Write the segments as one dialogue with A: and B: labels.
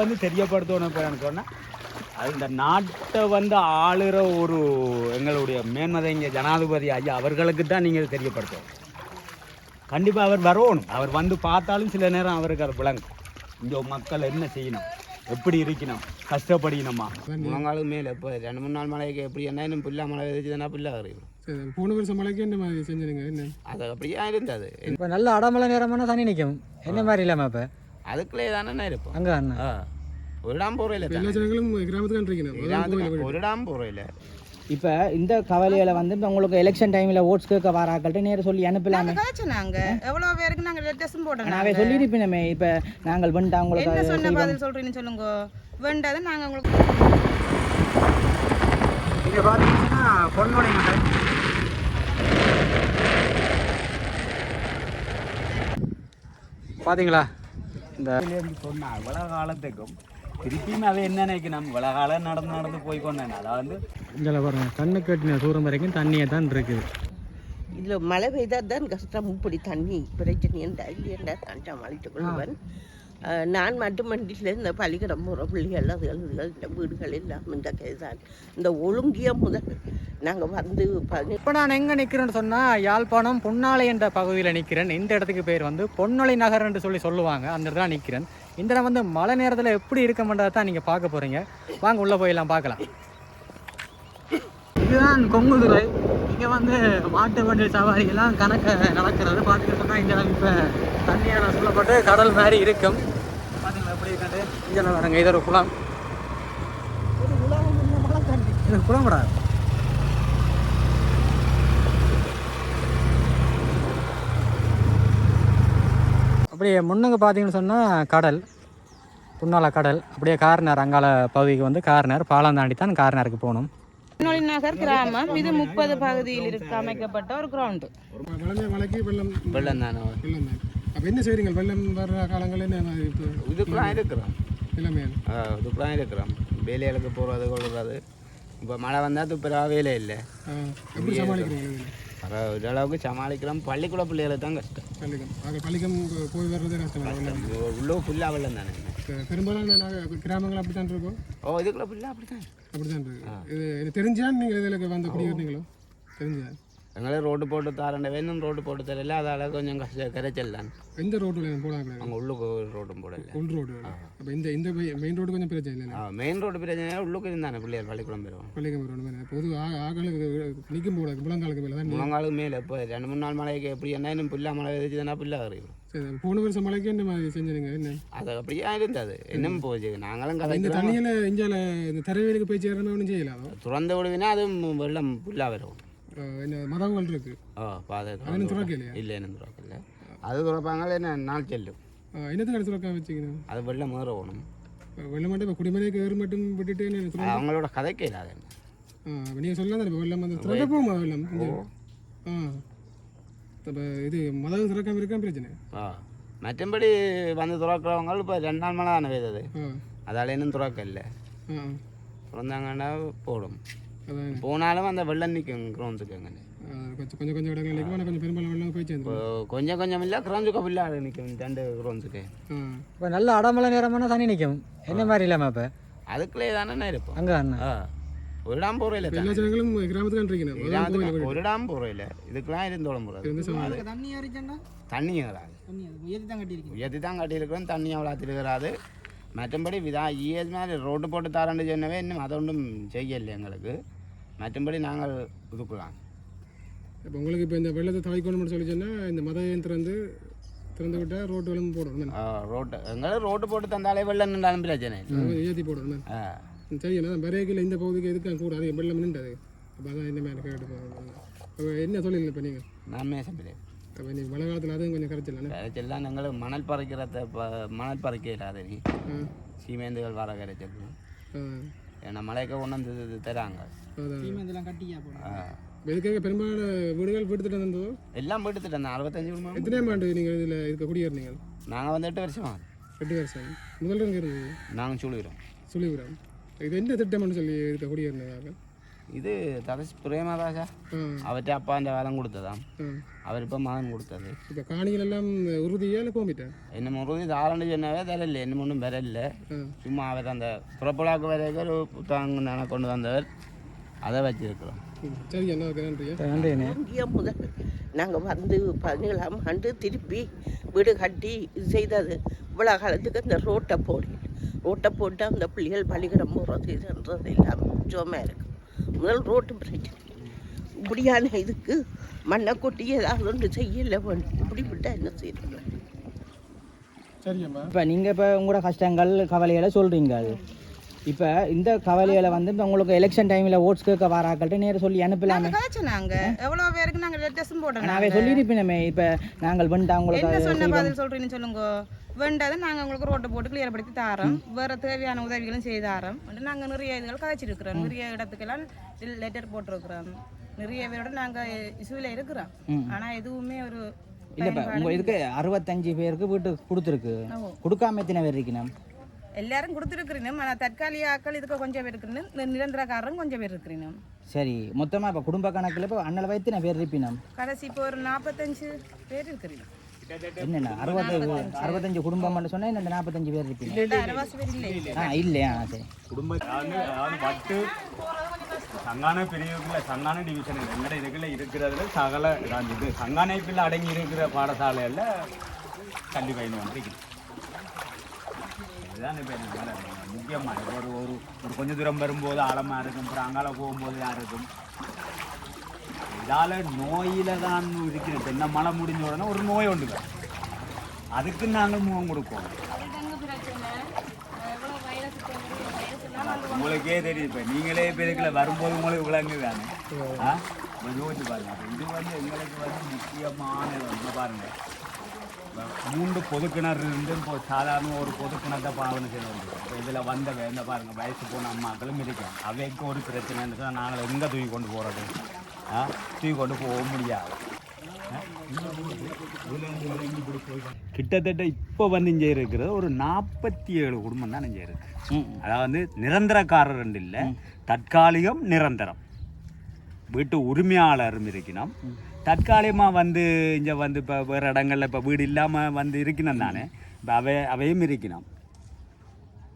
A: வந்து தெரியப்படுத்தணும் இப்போ சொன்னால் அது இந்த நாட்டை வந்து ஆளுற ஒரு எங்களுடைய மேன்மதைங்க ஜனாதிபதி ஐயா அவர்களுக்கு தான் நீங்கள் தெரியப்படுத்தணும். கண்டிப்பாக அவர் வரணும். அவர் வந்து பார்த்தாலும் சில நேரம் அவருக்கு அது விளங்கும். இந்த மக்கள் என்ன செய்யணும்? எப்படி இருக்கணும்? கஷ்டப்படிக்கணுமா
B: முழங்காலுக்கு மேலே இப்போ ரெண்டு மூணு நாள் மழைக்கு எப்படி என்ன இன்னும் புல்லா மழை விதைச்சுதுன்னா புல்லா வரையும்
C: போன வருஷம் மழைக்கு என்ன மாதிரி செஞ்சுருங்க என்ன?
B: அது அப்படியே இருந்தது.
D: இப்போ நல்ல அடமலை நேரமான தண்ணி நிற்கும் என்ன மாதிரி இல்லாமல் இப்போ?
B: அதுக்குள்ளே தானே இருப்போம்
D: அங்கே அண்ணா.
B: ஆ. ஒரு டாம் போகிறோம்
C: எல்லா ஜனங்களும் கிராமத்துக்கு இருக்கீங்க.
B: ஒரு டாம் போகிறோம்
E: இப்போ இந்த கவலைகளை வந்து இப்ப உங்களுக்கு எலெக்ஷன் டைமில் ஓட்ஸ் கேட்க வராக்கள்கிட்ட நேரம் சொல்லி அனுப்பலாமே.
F: காய்ச்சினாங்க எவ்வளவு பேருக்கு நாங்க டெஸ்டும் போட்டோம்
E: நாவே சொல்லியிருப்பினமே இப்போ நாங்கள் வந்துட்டு
F: என்ன
E: உங்களுக்கு
F: சொன்ன பதில் சொல்றீங்கன்னு சொல்லுங்க. வேண்டாத நாங்க உங்களுக்கு
D: இங்கே பார்த்தீங்கன்னா மகள். பார்த்தீங்களா இந்த
A: சொன்னா இவ்வளோ காலத்துக்கும் திருப்பியும் அதை என்ன நினைக்கணும்? இவ்வளோ காலம் நடந்து நடந்து போய் கொண்டேன் அதாவது வந்து
D: இதில் பாருங்க கண்ணு கட்டின தூரம் வரைக்கும் தண்ணியே தான் இருக்குது.
G: இதுல மழை பெய்தால் தான் கஷ்டம். இப்படி தண்ணி பிரச்சனை என்றா இல்லையென்றா தான் சமாளித்துக் கொள்வன் அஹ், நான் மட்டுமண்டியில் இந்த பள்ளிக்கூடம் போகிற பிள்ளைகள் அதுகள் இந்த வீடுகள் எல்லாம் இந்த கைதான் இந்த ஒழுங்கிய முதல் நாங்கள் வந்து
D: இப்போ நான் எங்கே நிற்கிறேன்னு சொன்னால் யாழ்ப்பாணம் பொன்னாலை என்ற பகுதியில் நிற்கிறேன் இந்த இடத்துக்கு பேர் வந்து பொன்னொலை நகர் என்று சொல்லி சொல்லுவாங்க அந்த இடத்துல நிற்கிறேன் இந்த இடம் வந்து மழை நேரத்தில் எப்படி இருக்கமென்றதை தான் நீங்கள் பார்க்க போகிறீங்க வாங்க உள்ளே போயெல்லாம் பார்க்கலாம் இதுதான் கொங்குதுறை இங்கே வந்து மாட்டு வண்டி சவாரிகள்லாம் கணக்கு நடக்கிறது பார்த்துக்கிட்டு சொன்னால் இந்த இடம் இப்போ தண்ணியான சொல்லப்பட்டு கடல் மாதிரி இருக்கும். பார்த்தீங்களா எப்படி இதெல்லாம் வரங்க இது ஒரு குளம். இது குளம் கூடாது அப்படியே முன்னுங்க பார்த்தீங்கன்னு சொன்னால் கடல். புன்னால கடல். அப்படியே கார்னர் அங்கால பகுதிக்கு வந்து கார்னர். பாலம் தாண்டி தான் கார்னருக்கு போகணும்.
F: நொழி நகர் கிராமம். இது முப்பது பகுதியில் இருக்க. அமைக்கப்பட்ட ஒரு கிரவுண்டு
C: வெள்ளம்
B: தான்.
C: அப்போ என்ன செய்றீங்க வெள்ளம் வர்ற காலங்களில் என்ன இப்போ
B: இதுக்குலாம் இருக்கிறோம் ஆ, இதுக்குலாம் இருக்கிறோம் வேலைகளுக்கு போகிறது கொள்வது இப்போ மழை வந்தால் துப்புரவா வேலை இல்லை
C: எப்படி சமாளிக்கிறீங்க
B: வர ஓரளவுக்கு சமாளிக்கிறோம் பள்ளிக்கூட பிள்ளைகளுக்கு தான் கஷ்டம்
C: பள்ளிக்கம் ஆக பள்ளிக்கம் போய் வர்றதே கஷ்டம்
B: உள்ளே ஃபுல்லாக வெள்ளம் தானே
C: இப்ப பெரும்பாலான நாங்கள் கிராமங்கள் அப்படி தான் இருக்கோம்
B: ஓ இதுக்குள்ள ஃபுல்லாக அப்படி தான்
C: அப்படி தான் இருக்கு இது இது தெரிஞ்சா நீங்கள் இதில் வந்து குடியிருந்தீங்களோ தெரிஞ்சா
B: எங்களே ரோடு போட்டு தரேன் வேணும் ரோடு போட்டு தரல அதால் கொஞ்சம் கஷ்ட கரைச்சல் தான்
C: எந்த ரோட்டில் போடாங்க
B: அங்கே உள்ளுக்கு ஒரு ரோடும் போடல
C: உள் ரோடு அப்போ இந்த இந்த மெயின் ரோடு கொஞ்சம் பிரச்சனை இல்லை
B: மெயின் ரோடு பிரச்சனை உள்ளுக்கு இருந்தானே பிள்ளைகள் பள்ளிக்கூடம் போயிடுவோம்
C: பள்ளிக்கம் ரோடு பொது ஆ- ஆக்களுக்கு நிற்கும் போட முழங்காலுக்கு மேலே தான்
B: முழங்காலுக்கு மேலே இப்போ ரெண்டு மூணு நாள் மழைக்கு எப்படி என்ன இன்னும் புல்லா மழை விதைச்சுதுன்னா புல்லா வரையும்
C: சரி போன வருஷம் மழைக்கு என்ன மாதிரி செஞ்சீங்க என்ன
B: அது அப்படியே இருந்தது இன்னும் போச்சு நாங்களும்
C: இந்த
B: கதைக்கிறோம்
C: தண்ணியில் இஞ்சால இந்த தரைவேலுக்கு போய் சேரணும் ஒன்றும் செய்யலாம்
B: துறந்த விடுவினா அதுவும் வெள்ளம் புல்லா வரும்
C: என்ன மதங்கள் இருக்கு?
B: ஓ பாதை
C: அதுன்னு துறக்க இல்லையா
B: இல்லை என்ன துறக்கல. அது துறப்பாங்க என்ன நாள் செல்லும்.
C: என்னத்துக்கு துறக்க வச்சுக்கணும்
B: அது வெள்ளம் முதற போகணும்
C: வெள்ளம் மட்டும் இப்போ குடிமனைக்கு ஏறு மட்டும் விட்டுட்டு என்ன
B: அவங்களோட கதைக்கு இல்லாத
C: நீங்கள் சொல்லலாம் தானே வெள்ளம் வந்து திறக்க போகுமா வெள்ளம்? ஆ இப்போ இது மதம் திறக்காம இருக்கா பிரச்சனை.
B: ஆ மற்றபடி வந்து துறக்கிறவங்க இப்போ ரெண்டு நாள் மழை தானே பெய்தது. அதால் இன்னும் துறக்க இல்லை
C: ஆ.
B: திறந்தாங்கன்னா போடும். போனாலும் அந்த வெள்ளம் நிற்கும் கிரௌண்ட்ஸுக்கு அங்கே
C: கொஞ்சம் கொஞ்சம் கொஞ்சம் இடங்கள் நிற்கும் கொஞ்சம் பெரும்பாலும் வெள்ளம் போய் சேர்ந்து
B: கொஞ்சம் கொஞ்சம் இல்லை கிரௌண்ட்ஸுக்கு புல்லா நிற்கும் ரெண்டு கிரௌண்ட்ஸுக்கு
D: இப்போ நல்ல அடமலை நேரமான தண்ணி நிற்கும் என்ன மாதிரி இல்லாமல் இப்போ
B: அதுக்குள்ளே தானே இருப்போம்
D: அங்கே அண்ணா
B: ஆ ஒரு டாம் போகிற
C: இப்ப எல்லா ஜனங்களும் கிராமத்துக்கு
B: ஒரு டாம் போகிற இல்லை இதுக்கெல்லாம் இருந்தோളം போகிறது
E: தண்ணி வரைக்கும்டா
B: தண்ணி வராது
E: தண்ணி உயர்த்தி தான் கட்டியிருக்கீங்க
B: உயர்த்தி தான் கட்டியிருக்கிறோம் தண்ணி அவ்வளோ வராது மற்றபடி விதா இஎஸ் மாதிரி ரோடு போட்டு தரேன்னு சொன்னவே இன்னும் அதை ஒன்றும் செய்யலை எங்களுக்கு மற்றபடி நாங்கள் இதுக்கலாம்
C: இப்போ உங்களுக்கு இப்போ இந்த வெள்ளத்தை தவிக்கணும்னு சொல்லி சொன்னால் இந்த மத திறந்து திறந்து விட்டால் ரோட்டு வெள்ளம் போடணும்
B: ரோட்டு எங்களுக்கு ரோடு போட்டு தந்தாலே வெள்ளம் நின்றாலும் பிரச்சனை.
C: ஏற்றி போடணும் சரி நான் பரேக்கில் இந்த பகுதிக்கு எதுக்கு கூடாது வெள்ளம் நின்றது. அப்போ அதான் என்ன மேலே கேட்டு போகிறோம் என்ன தொழில் இப்போ நீங்கள்
B: நான் மேசப்பிலே
C: அப்போ நீ மழை காலத்தில் அதுவும் கொஞ்சம் கரைச்சிடலாம்
B: கரைச்சல்லாம் எங்களுக்கு மணல் பறிக்கிறத மணல் பறிக்க இல்லாத நீ. சீமேந்துகள் வர கரைச்சல். ஏன்னா மழைக்கு கொண்டு வந்து தராங்க.
C: இதுக்காக பெரும்பாலான வீடுகள் வீட்டுத்திட்டம் தந்ததோ
B: எல்லாம் போட்டு தந்தேன் அறுபத்தஞ்சு குடும்பம்
C: எத்தனை ஆண்டு நீங்கள் இதில் இருக்க குடியேறினீங்க?
B: நாங்கள் வந்து எட்டு வருஷம்
C: எட்டு வருஷம். முதல்ல இருந்தது
B: நாங்கள் சொல்லிடுறோம்
C: சுழிபுரம் இது என்ன திட்டம்னு சொல்லி இருக்க குடியேறினதாக
B: இப்போ மகன் கொடுத்தது.
C: இப்போ காணிகள் எல்லாம் உறுதியா இல்லை கோமிட்டா
B: என்ன முருகன் தாராண்டு சொன்னவே தரல. என்ன ஒன்றும் வரல.
C: ம்.
B: சும்மா அவர் அந்த புறப்படாக்கு வரைக்கும் ஒரு புத்தகம் நாங்கள் கொண்டு வந்தவர். அதை வச்சிருக்கிறோம்.
G: இந்தியா முதல். நாங்கள் வந்து பதினேழாம் ஆண்டு திருப்பி வீடு கட்டி இது செய்தது. இவ்வளோ காலத்துக்கு அந்த ரோட்டை போடு. ரோட்டை போட்டு அந்த பிள்ளைகள் பள்ளிக்கூடம் போகிறது இதுன்றது எல்லாம் ஜோமாக இருக்கு. முதல் ரோட்டு பிரச்சனை. இப்படியான இதுக்கு மண்ணை கொட்டி ஏதாவது ஒன்று செய்யலை இப்படி விட்டால் என்ன செய்யறது?
E: இப்போ நீங்கள் இப்போ உங்களோட கஷ்டங்கள் கவலைகளை சொல்கிறீங்க இப்போ இந்த கவலைகளை வந்து இப்போ உங்களுக்கு எலெக்ஷன் டைமில் ஓட்ஸ் கேட்க வராக்கள்கிட்ட நேரம் சொல்லி அனுப்பலாமே.
F: காய்ச்சினாங்க எவ்வளோ பேருக்கு நாங்கள் லெட்டர்ஸும் போட்டோம்
E: நாவே சொல்லியிருப்பினமே இப்போ நாங்கள் வந்துட்டு
F: என்ன சொன்ன
E: அவங்களுக்கு
F: பதில் சொல்றீங்கன்னு சொல்லுங்க. வேண்டாத நாங்க உங்களுக்கு ரோட்டை போட்டு கிளியர் படுத்தி தாரோம். வேற தேவையான உதவிகளும் செய்து தாரோம் நாங்க நிறைய இதுகள் காய்ச்சிருக்கிறோம். நிறைய இடத்துக்கெல்லாம் லெட்டர் போட்டிருக்கிறோம் நிறைய பேரோட நாங்க இசுவில இருக்கிறோம். ஆனா எதுவுமே ஒரு
E: இல்லை இப்போ உங்கள் இதுக்கு அறுபத்தஞ்சு பேருக்கு வீட்டு கொடுத்துருக்கு. கொடுக்காம எத்தனை பேர் இருக்கணும்
F: எல்லாரும் கொடுத்துருக்கிறீனும். ஆனா தற்காலிக ஆக்கள் இதுக்கு கொஞ்சம் பேர் இருக்கிறீனும். இந்த நிரந்தரக்காரரும் கொஞ்சம் பேர் இருக்கிறீனும்.
E: சரி மொத்தமாக இப்போ குடும்ப கணக்கில் இப்போ அண்ணளவு எத்தனை பேர் இருப்பினம்
F: கடைசி இப்போ ஒரு நாற்பத்தஞ்சு பேர் இருக்கிறீங்க
E: என்னென்ன அறுபது அறுபத்தஞ்சு குடும்பம்னு சொன்னால் இந்த நாற்பத்தஞ்சு பேர் ஆ இல்லையா? சரி.
A: சங்கான பிரிவுக்குள்ள சங்கான டிவிஷன் எங்கட இதுக்குள்ள இருக்கிறதுல சகல இது சங்கானைக்குள்ள அடங்கி இருக்கிற பாடசாலையில் கல்வி பயின்று வந்துருக்குது இதுதான் இப்போ எனக்கு முக்கியமாக ஒரு ஒரு ஒரு கொஞ்சம் தூரம் வரும்போது ஆழமாக இருக்கும். அப்புறம் அங்கால போகும்போது யார் இருக்கும்? இதால் நோயில தான் இருக்கிற தென்னை மழை முடிஞ்ச உடனே ஒரு நோய் உண்டு. அதுக்கு நாங்கள் முகம் கொடுப்போம். உங்களுக்கே தெரியுது இப்போ. நீங்களே இப்போ வரும்போது உங்களுக்கு விளங்கு தானே ஆ? இப்ப யோசிச்சு பாருங்கள் இது வந்து எங்களுக்கு வந்து முக்கியமான வந்து பாருங்கள் மூன்று பொது கிணறு இருந்து இப்போ சாதாரண ஒரு பொது கிணத்தை பாவனை செய்ய வேண்டியது இப்போ இதில் வந்த வேந்த பாருங்கள் வயசு போன அம்மாக்களும் இருக்கும் அவைக்கு ஒரு பிரச்சனைன்னு சொன்னால் நாங்கள் எங்கே தூக்கி கொண்டு போகிறது ஆ? தூக்கி கொண்டு போக முடியாது. கிட்டத்தட்ட இப்போ வந்து இங்கே இருக்கிறது ஒரு நாற்பத்தி ஏழு குடும்பம் தான் இங்கே இருக்கு. அதாவது நிரந்தரக்காரர் இல்லை தற்காலிகம் நிரந்தரம். வீட்டு உரிமையாளரும் இருக்கணும். தற்காலிகமாக வந்து இங்கே வந்து இப்போ வேறு இடங்கள்ல இப்போ வீடு இல்லாமல் வந்து இருக்கணும் தானே? இப்போ அவை அவையும் இருக்கணும்.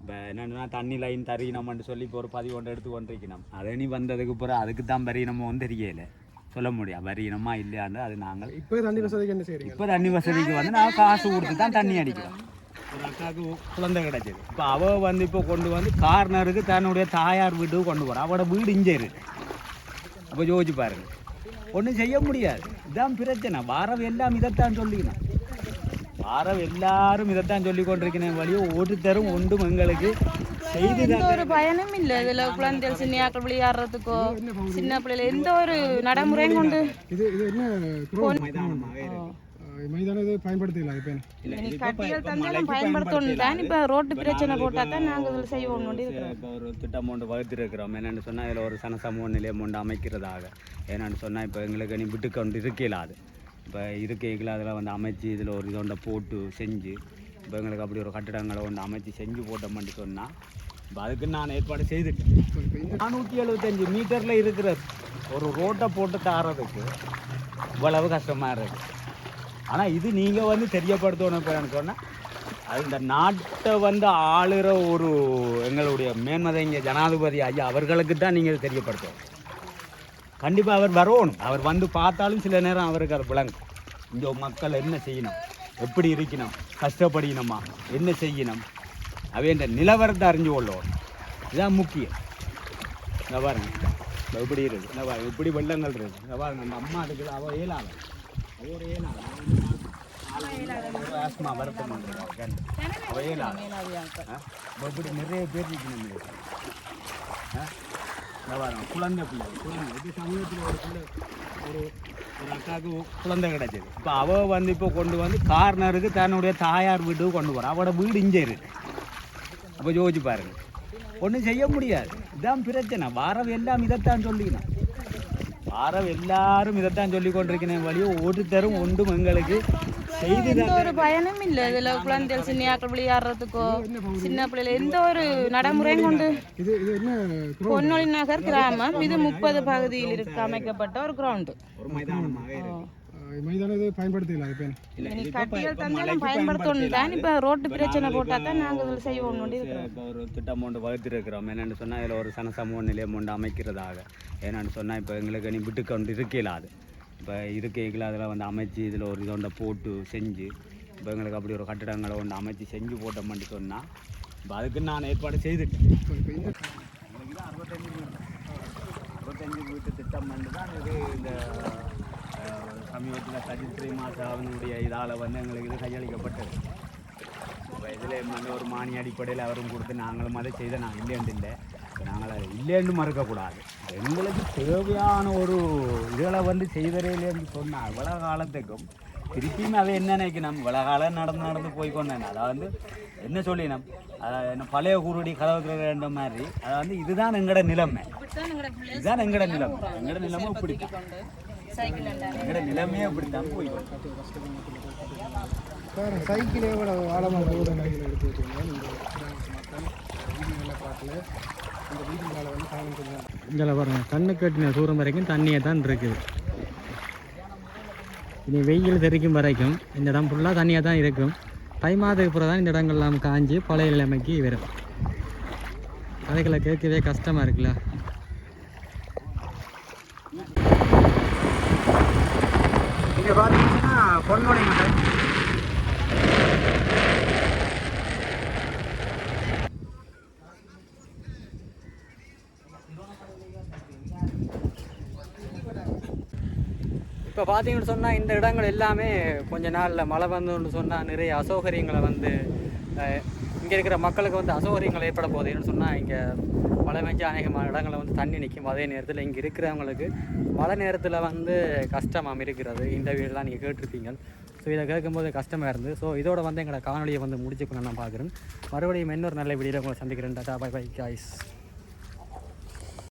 A: இப்போ என்னென்னா தண்ணி லைன் தரீனம்னு சொல்லி இப்போ ஒரு பதிவு ஒன்று எடுத்து கொண்டிருக்கணும். அதை நீ வந்ததுக்கு பிறகு அதுக்கு தான் வரியணமும் தெரியல. சொல்ல முடியாது. வரியணமா இல்லையான்னு அது நாங்கள்
C: இப்போ தண்ணி வசதிக்கு என்ன செய்றீங்க
A: இப்போ தண்ணி வசதிக்கு வந்து நான் காசு கொடுத்து தான் தண்ணி அடிக்கிறோம். ஒரு அக்காவுக்கு குழந்தை கிடைச்சது. இப்போ அவ வந்து இப்போ கொண்டு வந்து கார்னருக்கு தன்னுடைய தாயார் வீட்டுக்கு கொண்டு போகிறான் அவட வீடு இங்கே இருக்கு. அப்போ யோசிச்சு பாருங்க. ஒன்றும் செய்ய முடியாது. இதான் பிரச்சனை. வாரம் எல்லாம் இதைத்தான் சொல்லிக்கணும். வாரம் எல்லாரும் இதைத்தான் சொல்லி கொண்டிருக்கிறேன் வழியோ ஒருத்தரும் ஒன்றும் எங்களுக்கு
F: எந்த ஒரு பயனும் இல்லை. இதுல குழந்தைகள் சின்னியாக்கள் விளையாடுறதுக்கோ சின்ன பிள்ளைல எந்த ஒரு நடைமுறையும் கொண்டு
C: இது இது என்ன குரோன் மைதானம் இது பயன்படுத்திக்கலாம் இப்போ
F: நீ கட்டியல் தந்தாலும் பயன்படுத்தணும் தான். இப்போ ரோட்டு பிரச்சனை போட்டால் தான் நாங்கள் இதில் செய்வோம் இருக்கிறோம்.
A: இப்போ ஒரு திட்டம் ஒன்று வகுத்திருக்கிறோம். என்னென்னு சொன்னால் இதில் ஒரு சன சமூக நிலையம் ஒன்று அமைக்கிறதாக. என்னென்னு சொன்னால் இப்போ எங்களுக்கு நீ விட்டு கொண்டு இருக்கையில் அது. இப்போ இருக்கைகள் அதில் வந்து அமைச்சு இதில் ஒரு இதொண்டை போட்டு செஞ்சு இப்போ எங்களுக்கு அப்படி ஒரு கட்டிடங்களை ஒன்று அமைச்சு செஞ்சு போட்டோம்னு சொன்னால் இப்போ அதுக்கு நான் ஏற்பாடு செய்துட்டேன். நானூற்றி எழுபத்தஞ்சு மீட்டரில் இருக்கிற ஒரு ரோட்டை போட்டு தாரதுக்கு இவ்வளவு கஷ்டமாக இருக்குது ஆனால் இது நீங்கள் வந்து தெரியப்படுத்தணும் இப்போ சொன்னால் அது இந்த நாட்டை வந்து ஆளுகிற ஒரு எங்களுடைய மேன்மதைங்க ஜனாதிபதி ஐயா அவர்களுக்கு தான் நீங்கள் தெரியப்படுத்தணும். கண்டிப்பாக அவர் வரணும். அவர் வந்து பார்த்தாலும் சில நேரம் அவருக்கு அது விளங்கும். இங்கே மக்கள் என்ன செய்யணும்? எப்படி இருக்கணும்? கஷ்டப்படணுமா? என்ன செய்யணும்? அவையண்ட நிலவரத்தை அறிஞ்சு கொள்ளணும். இதுதான் முக்கியம். இந்த பாருங்க. இந்த இப்படி இருக்குது. இந்த பாருங்க. இப்படி வெள்ளங்கள் இருக்குது. இந்த பாருங்க. அந்த அம்மா இருக்குது அவள் ஏழாள் அவ ஒரு ஆஸ்மா வருத்தம் பண்ணுறாங்க அவ ஏழாள் ஆ? இப்படி நிறைய பேர் இருக்கு இதுல. இந்த பாருங்க. குழந்தை பிள்ளை. குழந்தை. இது சமூகத்தில் ஒரு பிள்ளை ஒரு ஒரு அக்காவுக்கு குழந்தை கிடைச்சது. இப்போ அவள் வந்து இப்போ கொண்டு வந்து கார்னருக்கு தன்னுடைய தாயார் வீட்டுக்கு கொண்டு போகிறான் அவட வீடு இங்கே இருக்கு. அப்போ யோசிச்சு பாருங்க. ஒன்றும் செய்ய முடியாது. இதான் பிரச்சனை. வாரம் எல்லாம் இதைத்தான் சொல்லிக்கணும். வாரம் எல்லாரும் இதைத்தான் சொல்லி கொண்டிருக்கிறேன் வழியோ ஒருத்தரும் ஒன்றும் எங்களுக்கு செய்து
F: எந்த ஒரு பயனும் இல்லை. இதுல குழந்தைகள் சின்னியாக்கள் விளையாடுறதுக்கோ சின்ன பிள்ளைல எந்த ஒரு நடைமுறையும் கொண்டு பொன்னொழி நகர் கிராமம். இது முப்பது பகுதியில் இருக்க அமைக்கப்பட்ட ஒரு கிரவுண்டு
C: இது பயன்படுத்தல
F: நீ
A: இது இப்ப
F: கட்டிகள்
A: இப்ப
F: தந்தாலும்
A: மழைக்கு
F: பயன்படுத்தணும் தான். இப்போ ரோட்டு பிரச்சனை போட்டால் தான் நாங்கள் இதில் செய்வோம் இருக்கிறோம்.
A: இப்போ ஒரு திட்டம் ஒன்று வகுத்திருக்கிறோம். என்னென்னு சொன்னால் இதில் ஒரு சனசமூக நிலையம் ஒன்று அமைக்கிறதாக. என்னென்னு சொன்னால் இப்போ எங்களுக்கு நீ விட்டு கொண்டு இருக்கையில் அது. இப்போ இருக்கைகள் அதில் வந்து அமைச்சு இதில் ஒரு இதொண்டை போட்டு செஞ்சு இப்போ எங்களுக்கு அப்படி ஒரு கட்டிடங்களை ஒன்று அமைச்சு செஞ்சு போட்டோம்னு சொன்னால் இப்போ அதுக்கு நான் ஏற்பாடு செய்துட்டேன். எங்களுக்கு தான் அறுபத்தஞ்சு வீடு. அறுபத்தஞ்சு வீட்டு திட்டம் வந்து தான் இது இந்த சமீபத்தில் சஜித் பிரேமாசா அவனுடைய இதால் வந்து எங்களுக்கு இது கையளிக்கப்பட்டது. இப்போ இதில் வந்து ஒரு மானிய அடிப்படையில் அவரும் கொடுத்து நாங்களும் அதை செய்த நான் இல்லைன்னு இல்லை. நாங்கள் அதை இல்லைன்னு மறுக்கக்கூடாது. எங்களுக்கு தேவையான ஒரு இதுகளை வந்து செய்தறையிலேருந்து சொன்னால் இவ்வளோ காலத்துக்கும் திருப்பியும் அதை என்ன நினைக்கணும்? இவ்வளோ காலம் நடந்து நடந்து போய் கொண்டேன் அதை வந்து என்ன சொல்லினோம்? என்ன பழைய குருடி ரெண்ட மாதிரி. அதை வந்து இதுதான் எங்களோட நிலைமை. இதுதான் எங்களோட நிலைமை. எங்களோட நிலைமை எங்களோட நிலைமையே
C: சைக்கிள் ஆழமாக ரோடு எடுத்து இந்த பார்க்கல இந்த வீதிகளை வந்து
D: இதில் பாருங்க கண்ணு கட்டின தூரம் வரைக்கும் தண்ணியே தான் இருக்குது. இனி வெயில் தெரிக்கும் வரைக்கும் இந்த இடம் ஃபுல்லாக தண்ணியாக தான் இருக்கும். தை மாதத்துக்கு பிறகு தான் இந்த இடங்கள்லாம் காஞ்சி பழைய நிலைமைக்கு வரும். அதுகளை கேட்கவே கஷ்டமாக இருக்குல்ல?
A: இங்கே பார்த்தீங்கன்னா பொன்மொழி மலை.
D: இப்போ பார்த்தீங்கன்னு சொன்னால் இந்த இடங்கள் எல்லாமே கொஞ்ச நாளில் மழை வந்துன்னு சொன்னால் நிறைய அசௌகரியங்களை வந்து இங்கே இருக்கிற மக்களுக்கு வந்து அசௌகரியங்கள் ஏற்பட போகுதுன்னு சொன்னால் இங்கே மழை பெஞ்சு அநேகமான இடங்களில் வந்து தண்ணி நிற்கும். அதே நேரத்தில் இங்கே இருக்கிறவங்களுக்கு மழை நேரத்தில் வந்து கஷ்டமாக இருக்கிறது இந்த நீங்கள் கேட்டிருப்பீங்க. ஸோ இதை கேட்கும்போது கஷ்டமாக இருந்து. ஸோ இதோட வந்து எங்களோட காணொலியை வந்து முடிச்சுக்கணும் நான் பார்க்குறேன் மறுபடியும் இன்னொரு நல்ல வீடியோவில் உங்களை சந்திக்கிறேன். Tata bye by guys